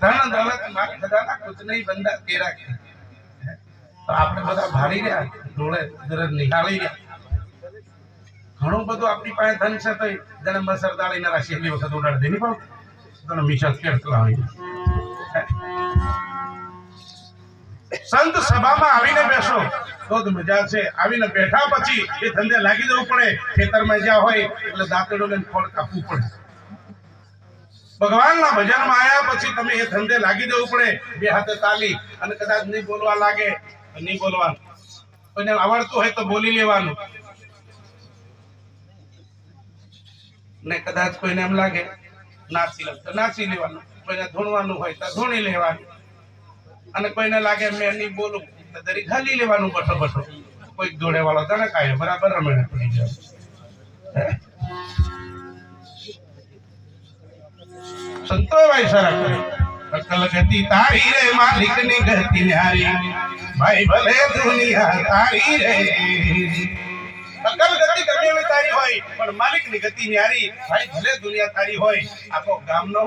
ધન, દોલતમાં ખજાના કુછ નહીં બંદા તેરા કે તો આપણે બધા ભારી રહ્યા ડોળે નિહાળી રહ્યા. ઘણું બધું આપણી પાસે ધન છે તો જન્મ સરદાળી ના એટલી વખત ઉડાડી દેવી પણ તને મિશન કેળતલા હોય સંત સભામાં આવીને બેસો. તો જ મજા છે. આવીને બેઠા પછી એ ધંધે લાગી જવું પડે. ખેતરમાં જ્યાં હોય એટલે દાંતડો લઈને ફળ કાપવું પડે. ભગવાનના ભજનમાં આવ્યા પછી તમે એ ધંધે લાગી દેવું પડે. બે હાથે તાલી અને કદાચ નહીં બોલવા લાગે નહીં બોલવાનું. કોઈને આવડતું હોય તો બોલી લેવાનું. ને કદાચ કોઈને એમ લાગે નાચી તો નાચી લેવાનું. કોઈને ધૂણવાનું હોય તો ધૂણી લેવાનું. અને કોઈને લાગે મેં નહીં બોલું, તો દરી ખાલી લેવાનું બઠો બઠો કોઈક જોડે વાળો તને કાંઈ, બરાબર રમેણે પડી જાય સંતો ભાઈ સારા કરે. અકલ ગતિ તારી રે માલિકની ગતિ ન્યારી. ભાઈ ભલે દુનિયા તારી રે. અકલ ગતિ ગમે તારી હોય, પણ માલિકની ગતિ ન્યારી. ભાઈ ભલે દુનિયા તારી હોય, આખો ગામ નો